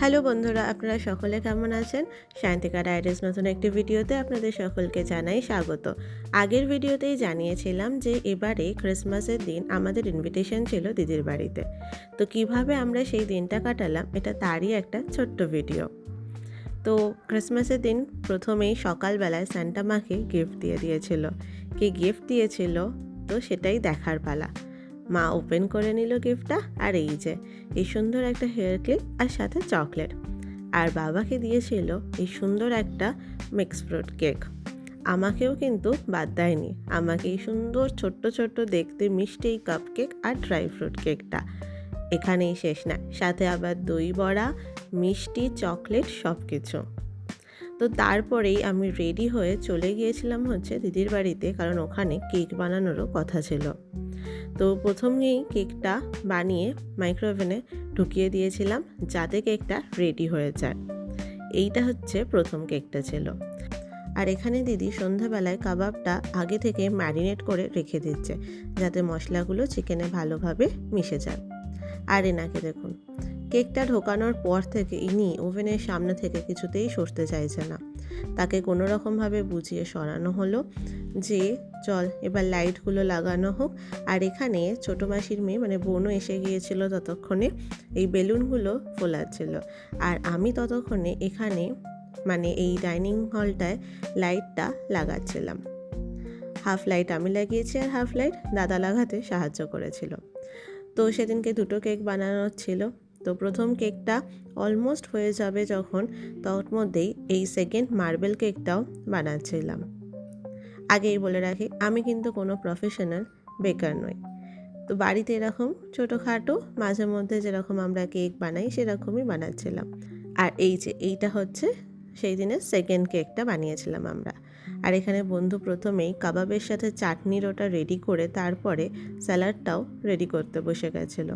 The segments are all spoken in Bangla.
হ্যালো বন্ধুরা, আপনারা সকলে কেমন আছেন? শান্তিকা ডায়েরিজ নতুন একটি ভিডিওতে আপনাদের সকলকে জানাই স্বাগত। আগের ভিডিওতেই জানিয়েছিলাম যে এবারে ক্রিসমাসের দিন আমাদের ইনভিটেশন ছিল দিদির বাড়িতে। তো কীভাবে আমরা সেই দিনটা কাটালাম, এটা তারই একটা ছোট্ট ভিডিও। তো ক্রিসমাসের দিন প্রথমেই সকালবেলায় স্যান্টা মাকে গিফট দিয়ে দিয়েছিল। কি গিফট দিয়েছিল? তো সেটাই দেখার পালা। মা ওপেন করে নিল গিফটটা, আর এই যে, এই সুন্দর একটা হেয়ার ক্লিপ আর সাথে চকলেট। আর বাবাকে দিয়েছিল এই সুন্দর একটা মিক্স ফ্রুট কেক। আমাকেও কিন্তু বাদ দেয়নি। আমাকে এই সুন্দর ছোট্ট ছোট্ট দেখতে মিষ্টি এই কাপ কেক আর ড্রাই ফ্রুট কেকটা। এখানেই শেষ না, সাথে আবার দই বড়া, মিষ্টি, চকলেট সব কিছু তো তারপরেই আমি রেডি হয়ে চলে গিয়েছিলাম হচ্ছে দিদির বাড়িতে, কারণ ওখানে কেক বানানোরও কথা ছিল। তো প্রথমেই কেকটা বানিয়ে মাইক্রোওভেনে ঢুকিয়ে দিয়েছিলাম যাতে কেকটা রেডি হয়ে যায়। এইটা হচ্ছে প্রথম কেকটা ছিল। আর এখানে দিদি সন্ধ্যাবেলায় কাবাবটা আগে থেকে ম্যারিনেট করে রেখে দিচ্ছে যাতে মশলাগুলো চিকেনে ভালোভাবে মিশে যায়। আর এনাকে দেখুন কেকটা ঢোকানোর পর থেকে ইনি ওভেনের সামনে থেকে কিছুতেই সরতে চাইছে না। তাকে কোনো রকমভাবে বুঝিয়ে সরানো হলো যে, চল, এবার লাইটগুলো লাগানো হোক। আর এখানে ছোটো মাসির মেয়ে মানে বোনও এসে গিয়েছিল ততক্ষণে। এই বেলুনগুলো ফোলাচ্ছিল। আর আমি ততক্ষণে এখানে মানে এই ডাইনিং হলটায় লাইটটা লাগাচ্ছিলাম। হাফ লাইট আমি লাগিয়েছি আর হাফ লাইট দাদা লাগাতে সাহায্য করেছিল। তো সেদিনকে দুটো কেক বানানোর ছিল। তো প্রথম কেকটা অলমোস্ট হয়ে যাবে যখন তোর মধ্যেই এই সেকেন্ড মার্বেল কেকটাও বানাচ্ছিলাম। আগেই বলে রাখি, আমি কিন্তু কোনো প্রফেশনাল বেকার নই। তো বাড়িতে এরকম ছোটোখাটো মাঝে মধ্যে যেরকম আমরা কেক বানাই, সেরকমই বানাচ্ছিলাম। আর এই যে, এইটা হচ্ছে সেই দিনের সেকেন্ড কেকটা বানিয়েছিলাম আমরা। আর এখানে বন্ধু প্রথমেই কাবাবের সাথে চাটনির ওটা রেডি করে তারপরে স্যালাডটাও রেডি করতে বসে গেছিল।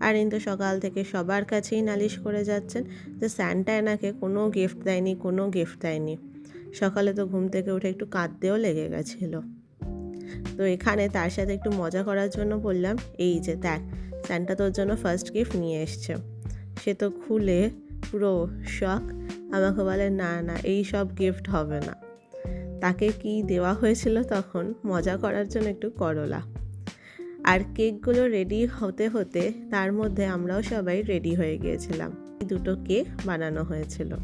আর কিন্তু সকাল থেকে সবার কাছেই নালিশ করে যাচ্ছেন যে স্যান্টা এনাকে কোনো গিফট দেয়নি, কোনো গিফট দেয়নি। সকালে তো ঘুম থেকে উঠে একটু কাঁদতেও লেগে গেছিল। তো এখানে তার সাথে একটু মজা করার জন্য বললাম, এই যে দেখ, স্যান্টা তোর জন্য ফার্স্ট গিফট নিয়ে এসছে। সে তো খুলে পুরো শখ আমাকে বলে, না না, এই সব গিফট হবে না। তাকে কি দেওয়া হয়েছিল তখন মজা করার জন্য একটু করলা। আর কেকগুলো রেডি হতে হতে তার মধ্যে আমরাও সবাই রেডি হয়ে গিয়েছিলাম। দুটো কেক বানানো হয়েছিল।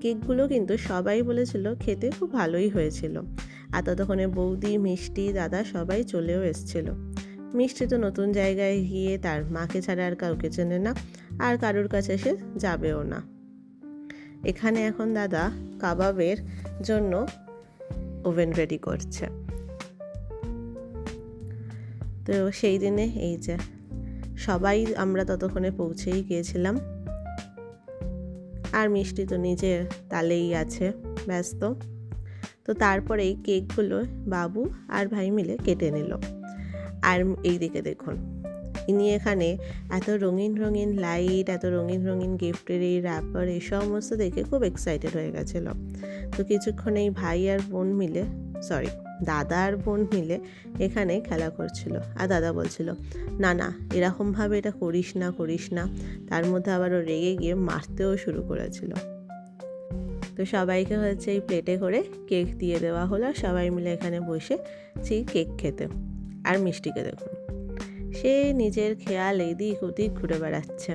কেকগুলো কিন্তু সবাই বলেছিল খেতে খুব ভালোই হয়েছিল। আর ততক্ষণে বৌদি, মিষ্টি, দাদা সবাই চলেও এসছিল। মিষ্টি তো নতুন জায়গায় গিয়ে তার মাকে ছাড়া আর কাউকে চেনে না, আর কারোর কাছে সে যাবেও না। এখানে এখন দাদা কাবাবের জন্য ওভেন রেডি করছে। তো সেই দিনে এই যে সবাই আমরা ততক্ষণে পৌঁছেই গিয়েছিলাম। আর মিষ্টি তো নিজের তালেই আছে, ব্যস্ত। তো তারপরে এই কেকগুলো বাবু আর ভাই মিলে কেটে নিল। আর এই দিকে দেখুন ইনি এখানে এত রঙিন রঙিন লাইট এত রঙিন রঙিন গিফটের এই র্যাপার এই সমস্ত দেখে খুব এক্সাইটেড হয়ে গেছিল। তো কিছুক্ষণ এই ভাই আর বোন মিলে সরি দাদা আর বোন মিলে এখানে খেলা করছিল। আর দাদা বলছিল, না না, এরকমভাবে এটা করিস না করিস না। তার মধ্যে আবার ও রেগে গিয়ে মারতেও শুরু করেছিল। তো সবাইকে হচ্ছে এই প্লেটে করে কেক দিয়ে দেওয়া হলো। সবাই মিলে এখানে বসে সেই কেক খেতে। আর মিষ্টিকে দেখুন। সে নিজের খেয়াল এদিক ওদিক ঘুরে বেড়াচ্ছে।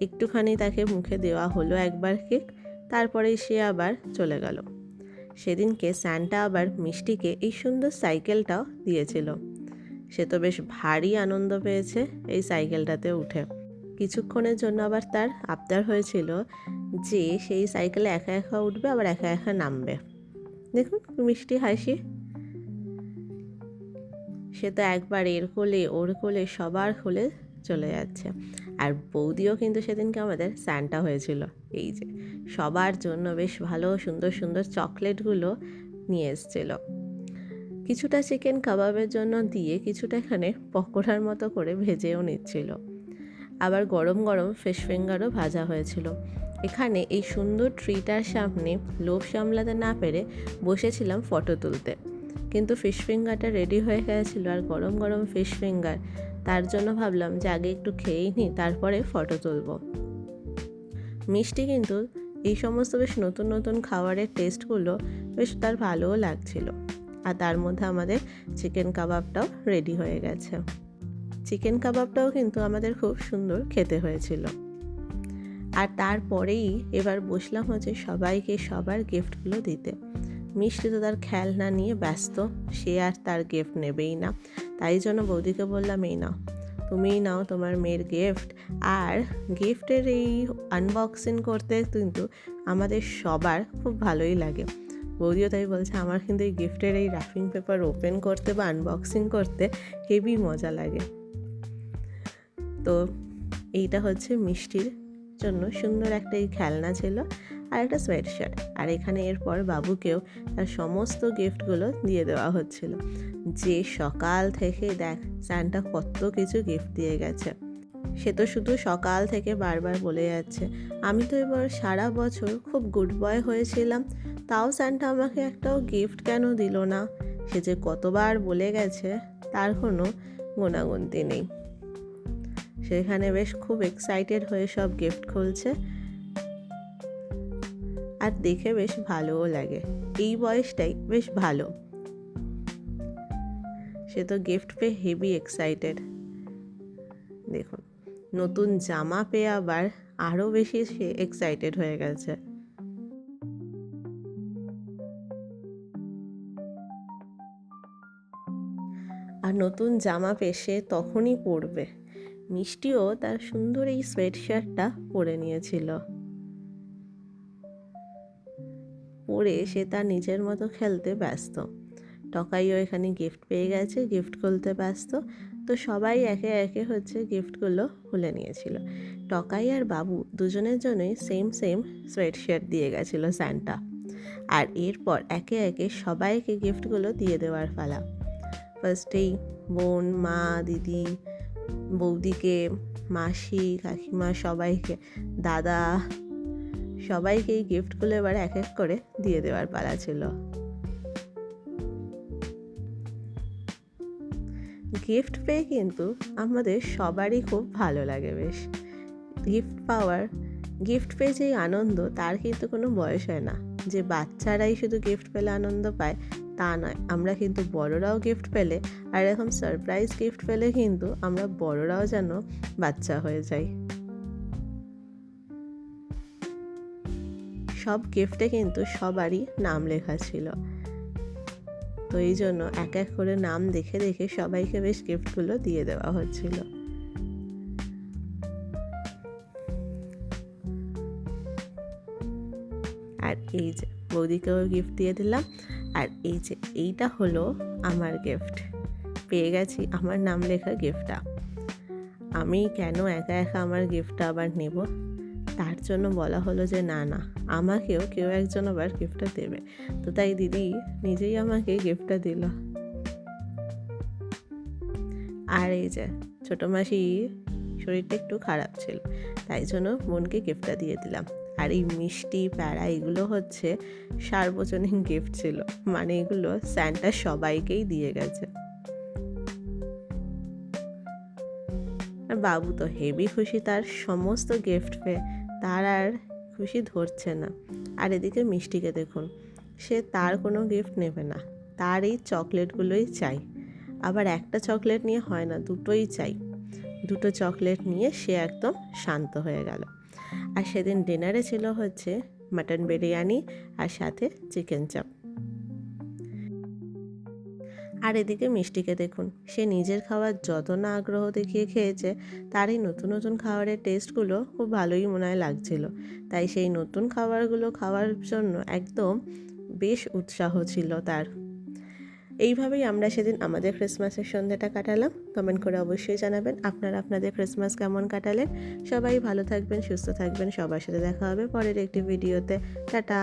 একটুখানি তাকে মুখে দেওয়া হলো একবার কেক, তারপরে সে আবার চলে গেল। সেদিনকে স্যান্টা আবার মিষ্টিকে এই সুন্দর সাইকেলটাও দিয়েছিল। সে তো বেশ ভারী আনন্দ পেয়েছে এই সাইকেলটাতে উঠে। কিছুক্ষণের জন্য আবার তার আবদার হয়েছিল যে সেই সাইকেলে একা একা উঠবে, আবার একা একা নামবে। দেখুন মিষ্টি হাসি। সে তো একবার এর কোলে, ওর কোলে, সবার কোলে চলে যাচ্ছে। আর বৌদিও কিন্তু সেদিনকে আমাদের স্যান্টা হয়েছিল। এই যে, সবার জন্য বেশ ভালো, সুন্দর সুন্দর চকলেটগুলো নিয়ে এসছিল। কিছুটা চিকেন কাবাবের জন্য দিয়ে কিছুটা এখানে পকোড়ার মতো করে ভেজেও নিচ্ছিল। আবার গরম গরম ফিশ ফিঙ্গারও ভাজা হয়েছিল। এখানে এই সুন্দর ট্রিটার সামনে লোভ সামলাতে না পেরে বসেছিলাম ফটো তুলতে। কিন্তু ফিশ ফিঙ্গারটা রেডি হয়ে গেছিল আর গরম গরম ফিশ ফিঙ্গার তার জন্য ভাবলাম যে আগে একটু খেয়েই নিই তারপরে ফটো তুলব। মিষ্টি কিন্তু এই সমস্ত বেশ নতুন নতুন খাবারের টেস্টগুলো বেশ তার ভালোও লাগছিল। আর তার মধ্যে আমাদের চিকেন কাবাবটাও রেডি হয়ে গেছে। চিকেন কাবাবটাও কিন্তু আমাদের খুব সুন্দর খেতে হয়েছিল। আর তারপরেই এবার বসলাম হচ্ছে সবাইকে সবার গিফটগুলো দিতে। মিষ্টি তো তার খেলনা নিয়ে ব্যস্ত, সে আর তার গিফট নেবেই না। তাই জন্য বৌদিকে বললাম, এই নাও, তুমিই নাও তোমার মেয়ের গিফট আর গিফটের এই আনবক্সিং করতে কিন্তু আমাদের সবার খুব ভালোই লাগে। বৌদিও তাই বলছে, আমার কিন্তু এই গিফটের এই র্যাপিং পেপার ওপেন করতে বা আনবক্সিং করতে হেভি মজা লাগে। তো এইটা হচ্ছে মিষ্টির জন্য সুন্দর একটা এই খেলনা ছিল। আর একটা সোয়েট শার্ট আর এখানে এরপর বাবুকেও তার সমস্ত গিফটগুলো দিয়ে দেওয়া হচ্ছিল। যে সকাল থেকে দেখ স্যান্টা কত কিছু গিফট দিয়ে গেছে। সে তো শুধু সকাল থেকে বারবার বলে যাচ্ছে, আমি তো এবার সারা বছর খুব গুড বয় হয়েছিলাম, তাও স্যান্টা আমাকে একটাও গিফট কেন দিল না? সে যে কতবার বলে গেছে, তার কোনো গুণাগুনতি নেই। সেখানে বেশ খুব এক্সাইটেড হয়ে সব গিফট খুলছে। আর দেখে বেশ ভালোও লাগে। এই বয়সটাই বেশ ভালো। সে তো গিফট পেয়ে হেভি এক্সাইটেড দেখুন, নতুন জামা পেয়ে আবার আরও বেশি সে এক্সাইটেড হয়ে গেছে। আর নতুন জামা পেয়ে সে তখনই পরবে। মিষ্টিও তার সুন্দর এই সোয়েট শার্টটা পরে নিয়েছিল। পরে সে তার নিজের মতো খেলতে ব্যস্ত। টকাইও এখানে গিফট পেয়ে গেছে গিফট খুলতে ব্যস্ত। তো সবাই একে একে হচ্ছে গিফটগুলো খুলে নিয়েছিল। টকাই আর বাবু দুজনের জন্যই সেম সেম সোয়েট শার্ট দিয়ে গেছিল স্যান্টা আর এরপর একে একে সবাইকে গিফটগুলো দিয়ে দেওয়ার পালা। ফার্স্টেই বোন, মা, দিদি, বৌদিকে, মাসি, কাকিমা সবাইকে, দাদা সবাইকে এই গিফটগুলো এবার এক এক করে দিয়ে দেওয়ার পালা ছিল। গিফট পেয়ে কিন্তু আমাদের সবারই খুব ভালো লাগে বেশ। গিফট পাওয়ার গিফট পেয়ে যে আনন্দ, তার কিন্তু কোনো বয়স হয় না। যে বাচ্চারাই শুধু গিফট পেলে আনন্দ পায়, তা নয়। আমরা কিন্তু বড়রাও গিফট পেলে, আর এরকম সারপ্রাইজ গিফট পেলে কিন্তু আমরা বড়রাও যেন বাচ্চা হয়ে যাই। সব গিফটে কিন্তু সবারই নাম লেখা ছিল। তো এই জন্য এক এক করে নাম দেখে দেখে সবাইকে বেশ গিফটগুলো দিয়ে দেওয়া হচ্ছিল। আর এই যে বৌদিকেও গিফট দিয়ে দিলাম। আর এই যে এইটা হলো আমার গিফট। পেয়ে গেছি আমার নাম লেখা গিফটটা। আমি কেন একা একা আমার গিফটটা আবার নেব? তার জন্য বলা হলো যে, না না, আমাকেও কেউ একজন আবার গিফটটা দেবে। তো তাই দিদি নিজেই আমাকে গিফটটা দিল। আর এই যে, ছোটো মাসি, শরীরটা একটু খারাপ ছিল, তাই জন্য বোনকে গিফটটা দিয়ে দিলাম। আর এই মিষ্টি প্যাড়া এগুলো হচ্ছে সার্বজনীন গিফট ছিল মানে এগুলো স্যান্টা সবাইকেই দিয়ে গেছে। বাবু তো হেভি খুশি, তার সমস্ত গিফট পেয়ে তার আর খুশি ধরছে না। আর এদিকে মিষ্টিকে দেখুন, সে তার কোনো গিফট নেবে না। তার এই চকলেটগুলোই চাই। আবার একটা চকলেট নিয়ে হয় না, দুটোই চাই। দুটো চকলেট নিয়ে সে একদম শান্ত হয়ে গেল। আর সেদিন ডিনারে ছিল হচ্ছে মাটন বিরিয়ানি আর সাথে চিকেন চাপ। আর এদিকে মিষ্টিকে দেখুন। সে নিজের খাবার যত না আগ্রহ দেখিয়ে খেয়েছে তার এই নতুন নতুন খাবারের টেস্টগুলো খুব ভালোই মনে হয় লাগছিল। তাই সেই নতুন খাবারগুলো খাওয়ার জন্য একদম বেশ উৎসাহ ছিল তার। এইভাবেই আমরা সেদিন আমাদের ক্রিসমাসের সন্ধ্যাটা কাটালাম। কমেন্ট করে অবশ্যই জানাবেন আপনারা আপনাদের ক্রিসমাস কেমন কাটালেন। সবাই ভালো থাকবেন, সুস্থ থাকবেন। সবার সাথে দেখা হবে পরের একটি ভিডিওতে। টাটা!